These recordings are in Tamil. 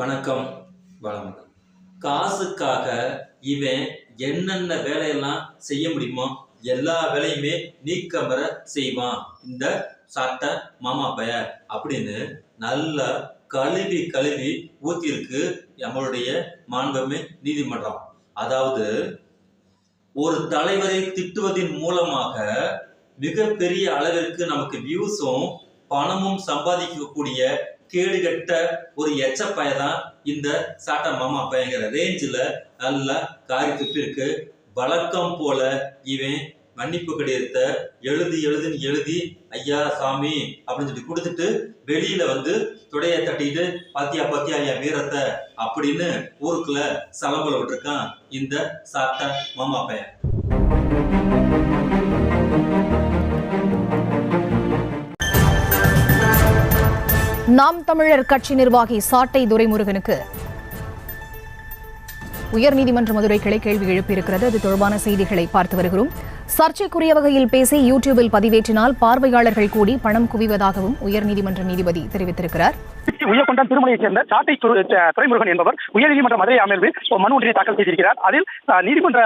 வணக்கம் வணக்கம். காசுக்காக இவன் என்னென்ன வேலையெல்லாம் செய்ய முடியுமோ எல்லா வேலையுமே நீக்கமர செய்வான். இந்த சட்டை மாமா பைய அப்படின்னு நல்லா கழுவி கழுவி ஊத்தியிருக்கு நம்மளுடைய மாண்புமை நீதிமன்றம். அதாவது ஒரு தலைவரை திட்டுவதன் மூலமாக மிகப்பெரிய அளவிற்கு நமக்கு வியூஸும் பணமும் சம்பாதிக்கக்கூடிய கேடு கட்ட ஒரு எச்ச தான் இந்த சாட்டா மாமா பையங்கிற ரேஞ்சில் நல்லா காரி துப்பி இருக்கு வழக்கம் போல இவன் மன்னிப்பு கடிதத்தை எழுதி எழுதுன்னு எழுதி ஐயா சாமி அப்படின்னு சொல்லி கொடுத்துட்டு வெளியில வந்து துடைய தட்டிட்டு பாத்தியா பாத்தியா ஐயா வீரத்தை அப்படின்னு ஊருக்குள்ள சலம்பல விட்டுருக்கான் இந்த சாட்டா மாமா பையன் நாம் தமிழர் கட்சி நிர்வாகி சாட்டை துரைமுருகனுக்கு. உயர்நீதிமன்ற மதுரை கிளை கேள்வி எழுப்பியிருக்கிறது. அது தொடர்பான செய்திகளை பார்த்து வருகிறோம். சர்ச்சைக்குரிய வகையில் பேசி யூடியூபில் பதிவேற்றினால் பார்வையாளர்கள் கூடி பணம் குவிவதாகவும் உயர்நீதிமன்ற நீதிபதி தெரிவித்திருக்கிறார். உயர்கொண்டான் திருமலையைச் சேர்ந்த சாட்டை துறைமுருகன் என்பவர் உயர்நீதிமன்ற மதுரை அமர்வில் மனு ஒன்றினை தாக்கல் செய்திருக்கிறார். அதில் நீதிமன்ற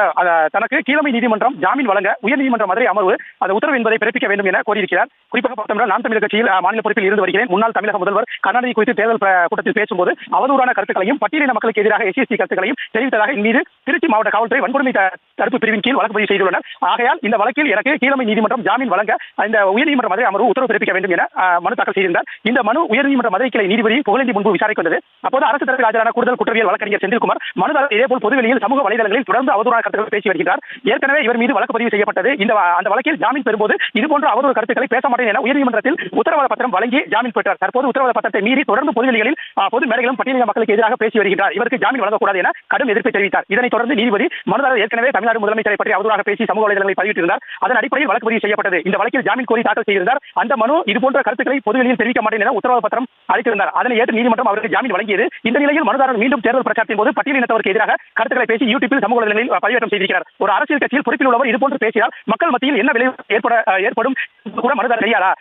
தனக்கு கீழமை நீதிமன்றம் ஜாமீன் வழங்க உயர்நீதிமன்ற மதுரை அமர்வு அந்த உத்தரவு என்பதை பிறப்பிக்க வேண்டும் என கோரியிருக்கிறார். குறிப்பாக பார்த்தோம்னா நாம் தமிழர் கட்சியில் மாநில பொறுப்பில் இருந்து வருகிறேன். முன்னாள் தமிழக முதல்வர் கருணாநிதி குறித்து தேர்தல் கூட்டத்தில் பேசும்போது அவதூறான கருத்துக்களையும் பட்டியலின மக்களுக்கு எதிராக எஸ்சிஎஸ்டி கருத்துக்களையும் தெரிவித்ததாக என் மீது திருச்சி மாவட்ட காவல்துறை வன்கொடுமை தடுப்பு பிரிவின் கீழ் வழக்கு பதிவு செய்துள்ளனர். ஆகையால் இந்த வழக்கில் எனக்கு கீழமை நீதிமன்றம் ஜாமீன் வழங்க இந்த உயர்நீதிமன்ற மதுரை அமர்வு உத்தரவு பிறப்பிக்க வேண்டும் என மனு தாக்கல் செய்திருந்தார். இந்த மனு உயர்நீதிமன்ற மதுரை கிளை நீதிபதி புகழேந்தி முன்பு விசாரிக்க வந்தது அப்போது அரசு தரப்பில் ஆஜரான கூடுதல் குற்றவியல் வழக்கறிஞர் செந்தில்குமார் மனுதாரர் இதேபோல் பொதுவெளியில் சமூக வலைதளங்களில் தொடர்ந்து அவதூறான கருத்துக்கள் பேசி வருகிறார் ஏற்கனவே இவர் மீது வழக்கு பதிவு செய்யப்பட்டது. இந்த அந்த வழக்கில் ஜாமீன் பெறும்போது இதுபோன்ற அவதூறு கருத்துக்களை பேச மாட்டேன் என உயர்நீதிமன்றத்தில் உத்தரவாத பத்திரம் வழங்கி ஜாமீன் பெற்றார். தற்போது உத்தரவாத பத்திரத்தை மீறி தொடர்ந்து பொதுவெளிகளில் பொது மேடைகளும் பட்டியலின மக்களுக்கு எதிராக பேசி வருகிறார் இவருக்கு ஜாமீன் வழங்கக்கூடாது என கடும் எதிர்ப்பை தெரிவித்தார். இதனைத் தொடர்ந்து நீதிபதி மனுதாரர் ஏற்கனவே தமிழ்நாடு முதலமைச்சரை பற்றி அவதூறாக பேசி சமூக வலைதளங்களில் பதிவிட்டிருந்தார் அதன் அடிப்படையில் வழக்கு பதிவு செய்யப்பட்டது. இந்த வழக்கில் ஜாமீன் கோரி தாக்கல் செய்திருந்தார். அந்த மனு இதுபோன்ற கருத்துக்களை பொதுவெளியில் தெரிவிக்க மாட்டேன் என உத்தரவு பத்திரம் அளித்திருந்தார். அதனை ஏற்று நீதிமன்றம் அவருக்கு ஜாமீன் வழங்கியது. இந்த நிலையில் மனுதாரர் மீண்டும் தேர்தல் பிரச்சாரத்தின் போது பட்டியலினத்தவருக்கு எதிராக கருத்துக்களை பேசி யூடியூபில் சமூக வலைதளங்களில் பதிவேற்றம் செய்திருக்கிறார். ஒரு அரசியல் கட்சியில் பொறுப்பில் உள்ளவர் இதுபோன்று பேசினால் மக்கள் மத்தியில் என்ன விளைவு ஏற்பட ஏற்படும் கூட மனுதாரர் தெரியாதா?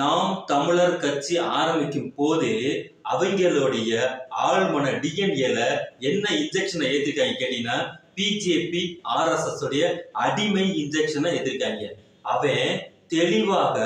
நாம் தமிழர் கட்சி ஆரம்பிக்கும் போதே அவங்களுடைய ஆழ்மன டிஎன்ஏல என்ன இன்ஜெக்ஷனை ஏத்திருக்காங்க கேட்டீங்கன்னா பிஜேபி ஆர்எஸ்எஸ் உடைய அடிமை இன்ஜெக்ஷனை எதிர்க்காங்க. அவன் தெளிவாக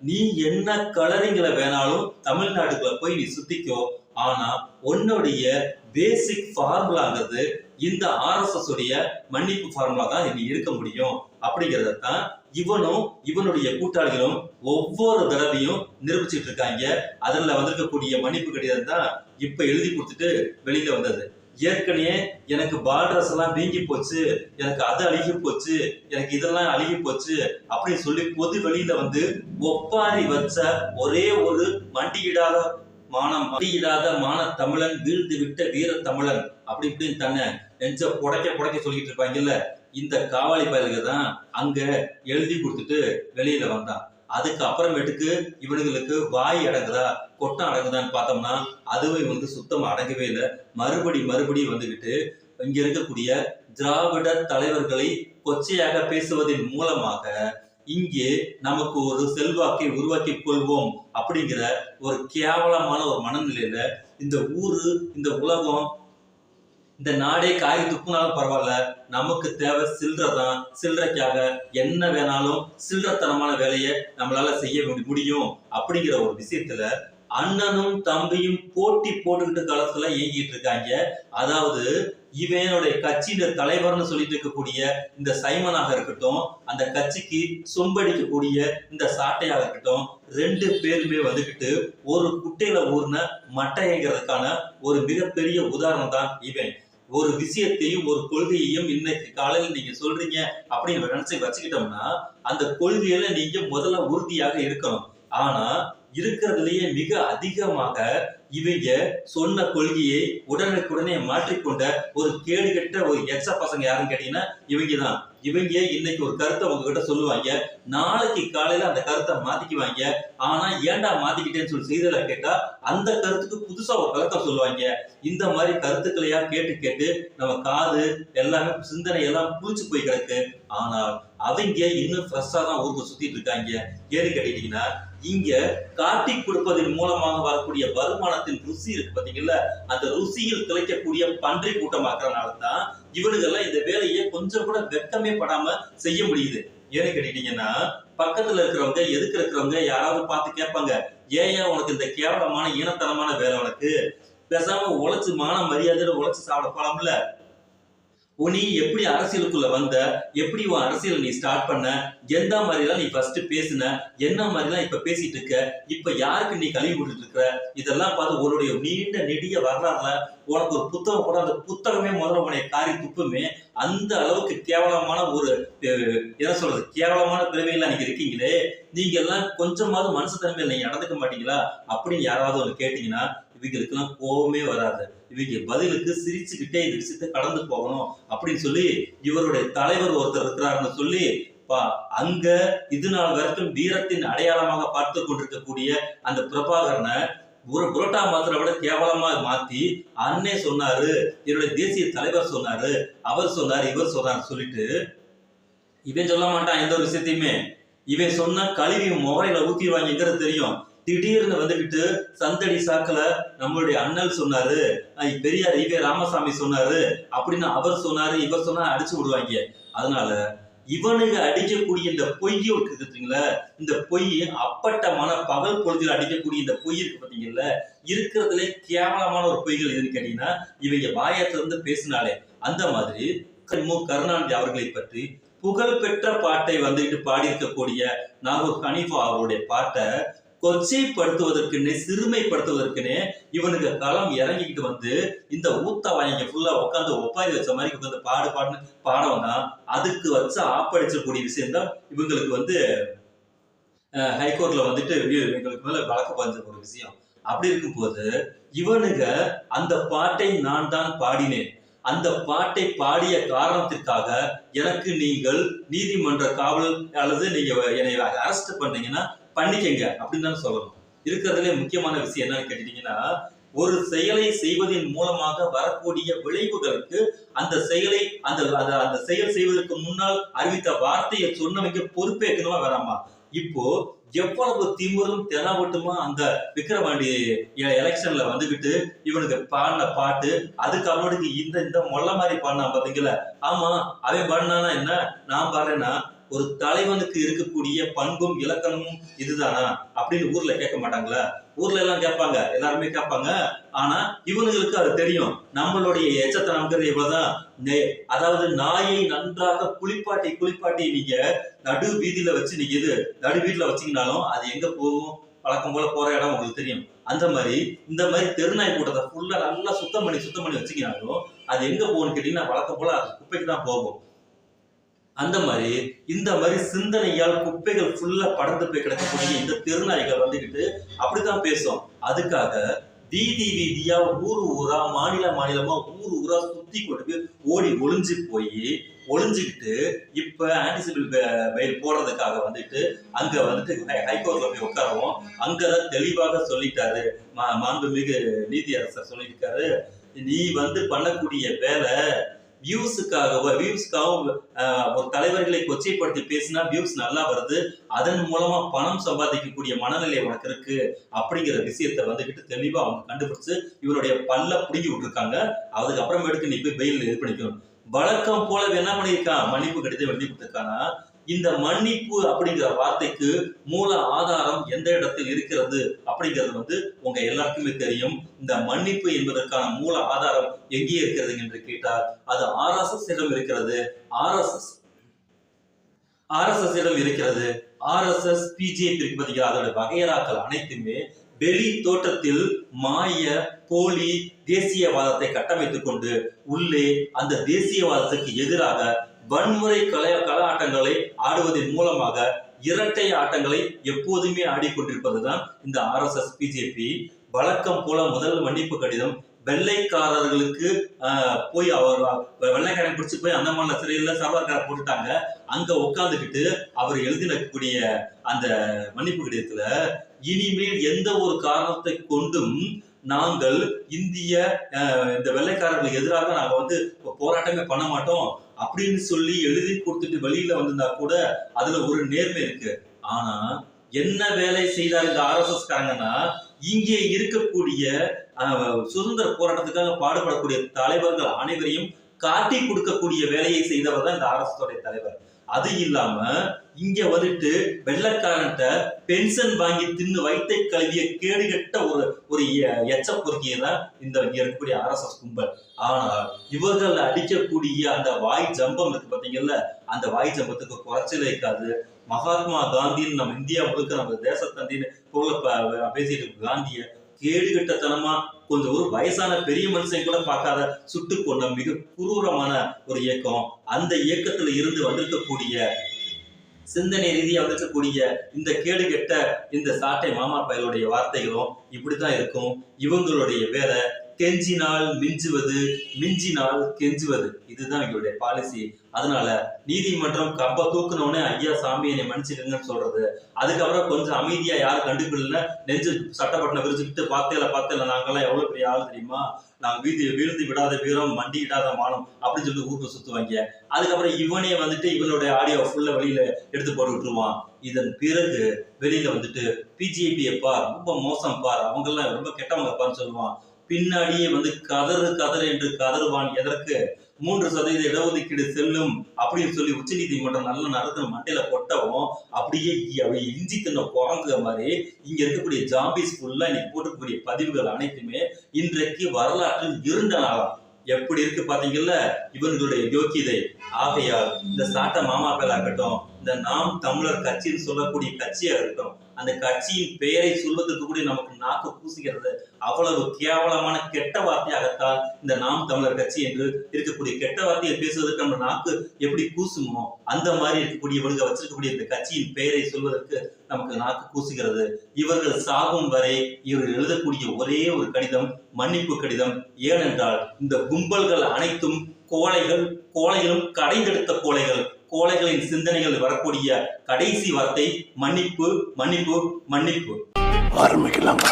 நீ என்ன கலரிங்களை வேணாலும் தமிழ்நாட்டுக்குள்ள போய் நீ சுத்திக்கோ. ஆனா உன்னுடைய பேசிக் ஃபார்முலாங்கிறது இந்த ஆர்எஸ்எஸ் உடைய மன்னிப்பு ஃபார்முலா தான் இனி இருக்க முடியும். அப்படிங்கிறத தான் இவனும் இவனுடைய கூட்டாளிகளும் ஒவ்வொரு தடவையும் நிரூபிச்சிட்டு இருக்காங்க. அதில் வந்திருக்கக்கூடிய மன்னிப்பு கடிதம் தான் இப்ப எழுதி கொடுத்துட்டு வெளியில வந்தது. ஏற்கனவே எனக்கு பார்டர்ஸ் எல்லாம் வீங்கி போச்சு எனக்கு அது அழுகி போச்சு எனக்கு இதெல்லாம் அழுகி போச்சு அப்படின்னு சொல்லி பொது வெளியில வந்து ஒப்பாரி வச்ச ஒரே ஒரு மண்டியிடாத மானம் மண்டியிடாத மான தமிழன் வீழ்ந்து விட்ட வீர தமிழன் அப்படி இப்படின்னு தன்னை நெஞ்ச புடைக்க புடைக்க சொல்லிட்டு இருப்பாங்கல்ல இந்த காவாலி பயலுக்கு தான் அங்க எழுதி கொடுத்துட்டு வெளியில வந்தான். அதுக்கு அப்புறமேட்டுக்கு இவனுங்களுக்கு வாய் அடங்குதா? கொட்டம் அடங்குதான்னு பார்த்தோம்னா அதுவும் இவனுக்கு சுத்தமாக அடங்கவே இல்லை. மறுபடி மறுபடி வந்துக்கிட்டு இங்க இருக்கக்கூடிய திராவிட தலைவர்களை கொச்சையாக பேசுவதன் மூலமாக இங்கே நமக்கு ஒரு செல்வாக்கை உருவாக்கி கொள்வோம் அப்படிங்கிற ஒரு கேவலமான ஒரு மனநிலையில இந்த ஊரு இந்த உலகம் இந்த நாடே காய் துப்புனாலும் பரவாயில்ல. நமக்கு தேவை சில்லறை தான் சில்லறைக்காக என்ன வேணாலும் சில்லறத்தனமான வேலையை நம்மளால செய்ய முடியும் அப்படிங்கிற ஒரு விஷயத்துல அண்ணனும் தம்பியும் போட்டி போட்டுக்கிட்டு காலத்துல இயங்கிட்டு இருக்காங்க. அதாவது இவனுடைய கட்சியின் தலைவர்னு சொல்லிட்டு இருக்கக்கூடிய இந்த சைமனாக இருக்கட்டும் அந்த கட்சிக்கு சொம்படிக்கக்கூடிய இந்த சாட்டையாக இருக்கட்டும் ரெண்டு பேருமே வந்துக்கிட்டு ஒரு குட்டையில ஊர்ன மட்டைங்கிறதுக்கான ஒரு மிகப்பெரிய உதாரணம் தான் இவன். ஒரு விஷயத்தையும் ஒரு கொள்கையையும் இன்னைக்கு காலையில் நீங்க சொல்றீங்க அப்படின்னு நினைச்சு வச்சுக்கிட்டோம்னா அந்த கொள்கையில நீங்க முதல்ல உறுதியாக இருக்கணும். ஆனா இருக்கிறதுலயே மிக அதிகமாக இவங்க சொன்ன கொள்கையை உடனுக்குடனே மாற்றிக்கொண்ட ஒரு கேடு கெட்ட ஒரு எச்ச பசங்க யாருன்னு கேட்டீங்கன்னா இவங்க தான். இவங்க இன்னைக்கு ஒரு கருத்தை உங்ககிட்ட சொல்லுவாங்க. நாளைக்கு காலையில அந்த கருத்தை மாத்திக்குவாங்க. ஆனா ஏன்டா மாத்திக்கிட்டேன்னு சொல்லி செய்தியில கேட்டா அந்த கருத்துக்கு புதுசா ஒரு கருத்தை சொல்லுவாங்க. இந்த மாதிரி கருத்துக்களையா கேட்டு கேட்டு நம்ம காது எல்லாமே சிந்தனை எல்லாம் புளிச்சு போய் கிடக்கு. ஆனால் அவங்க இன்னும் ஃப்ரெஷ்ஷா தான் ஊருக்கு சுத்திட்டு இருக்காங்க. ஏன்னு கேட்டீங்கன்னா இங்க காட்டி கொடுப்பதன் மூலமாக வரக்கூடிய வருமானத்தின் ருசி இருக்கு பாத்தீங்கல்ல? அந்த ருசியில் திளைக்கக்கூடிய பன்றி கூட்டமாக்குறதுனால தான் இவனுங்கெல்லாம் இந்த வேலையை கொஞ்சம் கூட வெக்கமே படாம செய்ய முடியுது. ஏன்னு கேட்டீங்கன்னா பக்கத்துல இருக்கிறவங்க எதுக்கு இருக்கிறவங்க யாராவது பார்த்து கேட்பாங்க ஏன் உனக்கு இந்த கேவலமான ஈனத்தனமான வேலை உனக்கு? பேசாம உழைச்சு மான மரியாதையோட உழைச்சு சாப்பிட போலாம்ல? நீ எப்படி அரசியலுக்குள்ள வந்த? எப்படி உன் அரசியல் நீ ஸ்டார்ட் பண்ண? எந்த மாதிரிலாம் நீ ஃபர்ஸ்ட் பேசின? என்ன மாதிரிலாம் இப்ப பேசிட்டு இருக்க? இப்ப யாருக்கு நீ கழுவி விட்டுட்டு இருக்க? இதெல்லாம் பார்த்து உன்னுடைய நீண்ட நெடிய வரலாறுல உனக்கு ஒரு புத்தகம் கூட அந்த புத்தகமே முதல்ல உன்னை காரி துப்புமே. அந்த அளவுக்கு கேவலமான ஒரு என்ன சொல்றது? கேவலமான பிறவையெல்லாம் நீங்க இருக்கீங்களே. நீங்க எல்லாம் கொஞ்சமாவது மனசுத்தன்மையில் நீங்க நடந்துக்க மாட்டீங்களா? அப்படின்னு யாராவது ஒன்று கேட்டீங்கன்னா இவங்களுக்கெல்லாம் கோபமே வராது. இவங்க பதிலுக்கு சிரிச்சுக்கிட்டே இந்த விஷயத்தை கடந்து போகணும் அப்படின்னு சொல்லி இவருடைய தலைவர் ஒருத்தர் இருக்கிறாருன்னு சொல்லி பா- அங்க இது நாள் வரைக்கும் வீரத்தின் அடையாளமாக பார்த்து கொண்டிருக்கக்கூடிய அந்த பிரபாகரனை ஒரு புரோட்டா மாத்திரை விட கேவலமா மாத்தி அண்ணே சொன்னாரு என்னுடைய தேசிய தலைவர் சொன்னாரு அவர் சொன்னாரு இவர் சொன்னாரு சொல்லிட்டு இவன் சொல்ல மாட்டான் எந்த ஒரு விஷயத்தையுமே. இவன் சொன்னா கழுவி முகரையில ஊத்திடுவாங்கிறது தெரியும். திடீர்னு வந்துகிட்டு சந்தடி சாக்கல நம்மளுடைய அண்ணல் சொன்னாரு பெரியார் இவே ராமசாமி சொன்னாரு அப்படின்னு அவர் சொன்னாரு இவர் சொன்னா அடிச்சு விடுவாங்க. அதனால இவனுங்க அடிக்கக்கூடிய இந்த பொய் இருக்கு பார்த்தீங்களா இந்த பொய் அப்பட்டமான பகல் பொழுதில் அடிக்கக்கூடிய இந்த பொய் இருக்கு பார்த்தீங்கல்ல இருக்கிறதுலே கேவலமான ஒரு பொய்கள் எதுன்னு கேட்டீங்கன்னா இவங்க வாயத்திலிருந்து பேசினாலே. அந்த மாதிரி மு. கருணாநிதி அவர்களை பற்றி புகழ்பெற்ற பாட்டை வந்துட்டு பாடியிருக்கக்கூடிய நாகூர் ஹனீஃபா அவருடைய பாட்டை கொச்சைப்படுத்துவதற்குன்னு சிறுமைப்படுத்துவதற்குன்னு இவனுக்கு களம் இறங்கிக்கிட்டு வந்து இந்த ஊத்த வாங்க ஃபுல்லா உட்காந்து ஒப்பாரி வச்ச மாதிரி உட்காந்து பாடு பாடுன்னு பாடம் தான் அதுக்கு வச்சு ஆப்படிச்சக்கூடிய விஷயம் தான் இவங்களுக்கு வந்து ஹைகோர்ட்ல வந்துட்டு இவங்களுக்கு மேல வழக்கு பதிஞ்ச ஒரு விஷயம். அப்படி இருக்கும்போது இவனுங்க அந்த பாட்டை நான் தான் பாடினேன். அந்த பாட்டை பாடிய காரணத்திற்காக எனக்கு நீங்கள் நீதிமன்ற காவல் அல்லது நீங்க என்னை அரெஸ்ட் பண்ணீங்கன்னா பண்ணிக்கங்க அப்படின்னு தான் சொல்லணும். இருக்கிறதுலே முக்கியமான விஷயம் என்னன்னு கேட்டீங்கன்னா ஒரு செயலை செய்வதன் மூலமாக வரக்கூடிய விளைவுகளுக்கு அந்த செயலை அந்த அந்த அந்த செயல் செய்வதற்கு முன்னால் அறிவித்த வார்த்தையை சொன்னவங்க பொறுப்பேற்கணுமா வேணாமா? இப்போ எவ்வளவு திமுறும் தெனாவட்டுமா அந்த விக்ரவாண்டி எ- எலெக்ஷன்ல வந்துகிட்டு இவனுக்கு பாடின பாட்டு அதுக்கு அவனுக்கு இந்த இந்த மொல்ல மாதிரி பாடினான் பாத்தீங்களா? ஆமா அவன் பாடினானா என்ன? நான் பாடுறேன்னா ஒரு தலைவனுக்கு இருக்கக்கூடிய பண்பும் இலக்கணமும் இதுதானா? அப்படின்னு ஊர்ல கேட்க மாட்டாங்களா? ஊர்ல எல்லாம் கேட்பாங்க. எல்லாருமே கேட்பாங்க. ஆனா இவனுங்களுக்கு அது தெரியும். நம்மளுடைய எச்சத்தனம்ங்கிறது இவ்வளவுதான். அதாவது நாயை நன்றாக குளிப்பாட்டி குளிப்பாட்டி நீங்க நடு வீதியில வச்சு நீங்க இது நடு வீட்டுல வச்சீங்கனாலும் அது எங்க போகும்? வழக்கம் போல போற இடம் உங்களுக்கு தெரியும். அந்த மாதிரி இந்த மாதிரி தெருநாய் கூட்டத்தை ஃபுல்லா நல்லா சுத்தம் பண்ணி சுத்தம் பண்ணி வச்சீங்கனாலும் அது எங்க போகும்னு கேட்டீங்கன்னா வழக்கம் போல அது குப்பைக்கு தான் போகும். அந்த மாதிரி இந்த மாதிரி சிந்தனையால் குப்பைகள் ஃபுல்லா படர்ந்து போய் கிடக்கக்கூடிய இந்த திருநாய்கள் வந்துகிட்டு அப்படித்தான் பேசும். அதுக்காக வீதி வீதியா ஊர் ஊரா மாநில மாநிலமா ஊர் ஊரா சுத்தி கொண்டு போய் ஓடி ஒளிஞ்சு போய் ஒளிஞ்சுக்கிட்டு இப்ப ஆன்டிசிபிள் பயில் போடுறதுக்காக வந்துட்டு அங்க வந்துட்டு ஹைகோர்ட்ல போய் உட்காருவோம். அங்கதான் தெளிவாக சொல்லிட்டாரு. மா- மாண்புமிகு நீதியரசர் சொல்லியிருக்காரு. நீ வந்து பண்ணக்கூடிய வேலை வியூஸுக்காக வியூஸ்க்காகவும் ஒரு தலைவர்களை கொச்சைப்படுத்தி பேசினா வியூஸ் நல்லா வருது. அதன் மூலமா பணம் சம்பாதிக்கக்கூடிய மனநிலை உனக்கு இருக்கு அப்படிங்கிற விஷயத்த வந்துகிட்டு தெளிவா அவங்க கண்டுபிடிச்சு இவருடைய பல்ல பிடுங்கி விட்டுருக்காங்க. அதுக்கப்புறமேட்டுக்கு நீ போய் பெயில் இது பண்ணிக்கணும். வழக்கம் போல என்ன பண்ணியிருக்கான்? மன்னிப்பு கடிதம் எழுதி கொடுத்திருக்கானா? இந்த மன்னிப்பு அப்படிங்கிற வார்த்தைக்கு மூல ஆதாரம் எந்த இடத்தில் இருக்கிறது அப்படிங்கிறது வந்து உங்க எல்லாருக்குமே தெரியும். இந்த மன்னிப்பு என்பதற்கான மூல ஆதாரம் எங்கே இருக்கிறது என்று கேட்டால் அது ஆர்எஸ்எஸ் இடம் இருக்கிறது. ஆர்எஸ்எஸ் ஆர்எஸ்எஸ் இடம் இருக்கிறது. ஆர்எஸ்எஸ் பிஜேபி இருக்கு அதோட வகையறாக்கள் அனைத்துமே வெளி தோற்றத்தில் மாய போலி தேசியவாதத்தை கட்டமைத்துக் கொண்டு உள்ளே அந்த தேசியவாதத்துக்கு எதிராக வன்முறை கலை கல ஆட்டங்களை ஆடுவதன் மூலமாக இரட்டை ஆட்டங்களை எப்போதுமே ஆடிக்கொண்டிருப்பதுதான் இந்த ஆர்எஸ்எஸ் பிஜேபி வழக்கம் போல முதல் மன்னிப்பு கடிதம். வெள்ளைக்காரர்களுக்கு போய் அவர் வெள்ளைக்காரன் பிடிச்சி போய் அந்தமான சிறையில் சர்வார்கார போட்டுட்டாங்க. அங்க உட்காந்துக்கிட்டு அவர் எழுதினக்கூடிய அந்த மன்னிப்பு கடிதத்துல இனிமேல் எந்த ஒரு காரணத்தை கொண்டும் நாங்கள் இந்திய அஹ், இந்த வெள்ளைக்காரர்களுக்கு எதிராக நாங்க வந்து போராட்டமே பண்ண மாட்டோம். அப்படின்னு சொல்லி எழுதி கொடுத்துட்டு வெளியில வந்திருந்தா கூட அதுல ஒரு நேர்மை இருக்கு. ஆனா என்ன வேலை செய்தார் இந்த ஆர்எஸ்எஸ் காரங்கன்னா இங்கே இருக்கக்கூடிய சுதந்திர போராட்டத்துக்காக பாடுபடக்கூடிய தலைவர்கள் அனைவரையும் காட்டி கொடுக்கக்கூடிய வேலையை செய்தவர் தான் இந்த ஆர்எஸ்எஸ் தலைவர். அது இல்லாம இங்க வந்துட்டு வெள்ளக்காரன்ட்ட பென்ஷன் வாங்கி தின்னு வயிற்றை கழுவிய கேடுகட்ட ஒரு ஒரு எ- எச்ச பொறுக்கிய தான் இந்த இங்க இருக்கக்கூடிய ஆர்எஸ்எஸ் கும்பல். ஆனால் இவர்கள் அடிக்கக்கூடிய அந்த வாய் ஜம்பம் இருக்கு பாத்தீங்கல்ல அந்த வாய் ஜம்பத்துக்கு குறைச்சல் இருக்காது. மகாத்மா காந்தின்னு நம்ம இந்தியா முழுக்க நம்ம தேசத்தந்தின்னு புகழ ப- பேசிட்டு காந்திய கேடுகட்டத்தனமா கொஞ்சம் ஒரு வயசான பெரிய மனுஷன் கூட பார்க்காத சுட்டு கொண்ட மிக குரூரமான ஒரு இயக்கம். அந்த இயக்கத்துல இருந்து வந்திருக்கக்கூடிய சிந்தனை ரீதியா வந்திருக்கக்கூடிய இந்த கேடு கெட்ட இந்த சாட்டை மாமா பயலுடைய வார்த்தைகளும் இப்படித்தான் இருக்கும். இவங்களுடைய வேலை கெஞ்சினால் மிஞ்சுவது மிஞ்சினால் கெஞ்சுவது. இதுதான் இவங்களுடைய பாலிசி அதனால நீதிமன்றம் கம்ப தூக்குனவுடனே ஐயா சாமி என்னை மன்னிச்சுக்கங்கன்னு சொல்றது. அதுக்கப்புறம் கொஞ்சம் அமைதியா யாரும் கண்டுபிடிக்கல நெஞ்சு சட்டப்பட்டனை விரிச்சுக்கிட்டு பார்த்தேல பார்த்தேல நாங்கெல்லாம் எவ்வளவு பெரிய ஆள் தெரியுமா? நாங்க வீதி வீழ்ந்து விடாத வீரம் மண்டி இடாத மானம் அப்படின்னு சொல்லிட்டு ஊருக்கு சுத்துவாங்க. அதுக்கப்புறம் இவனே வந்துட்டு இவனுடைய ஆடியோ ஃபுல்லா வெளியில எடுத்து போட்டு விட்டுருவான். இதன் பிறகு வெளியில வந்துட்டு பிஜேபி பார் ரொம்ப மோசம் பார். அவங்க எல்லாம் ரொம்ப கெட்டவங்க பான்னு சொல்லுவான். பின்னாடியே வந்து கதறு கதறு என்று கதறுவான். எதற்கு? மூன்று சதவீத இடஒதுக்கீடு செல்லும் அப்படின்னு சொல்லி உச்சநீதிமன்றம் நல்ல நடத்தின மண்டையில கொட்டவும் அப்படியே இ- இஞ்சி தின்ன குரங்குற மாதிரி இங்க இருக்கக்கூடிய ஜாம்பிஸ் ஃபுல்லா இன்னைக்கு போட்டுக்கூடிய பதிவுகள் அனைத்துமே இன்றைக்கு வரலாற்றில் இருண்ட நாளாம் எப்படி இருக்கு பாத்தீங்கல்ல? இவர்களுடைய யோக்கியதை. ஆகையால் இந்த சாட்ட மாமாக்கள் ஆகட்டும் இந்த நாம் தமிழர் கட்சின்னு சொல்லக்கூடிய கட்சியா இருக்கட்டும் அந்த கட்சியின் பெயரை சொல்வதற்கு கூட நமக்கு நாக்கு பூசுகிறது. அவ்வளவு கேவலமான கெட்ட வார்த்தையாகத்தான் இந்த நாம் தமிழர் கட்சி என்று இருக்கக்கூடிய கெட்ட வார்த்தையை பேசுவதற்கு நம்ம நாக்கு எப்படி கூசுமோ அந்த மாதிரி இருக்கக்கூடிய இவங்க வச்சிருக்கக்கூடிய இந்த கட்சியின் பெயரை சொல்வதற்கு நமக்கு நாக்கு கூசுகிறது இவர்கள் சாகும் வரை இவர்கள் எழுதக்கூடிய ஒரே ஒரு கடிதம் மன்னிப்பு கடிதம். ஏனென்றால் இந்த கும்பல்கள் அனைத்தும் கோழைகள் கோழைகளும் கடைந்தெடுத்த கோழைகள் கோழைகளின் சிந்தனைகள் வரக்கூடிய கடைசி வார்த்தை மன்னிப்பு மன்னிப்பு மன்னிப்பு. ஆரம்பிக்கலாம்.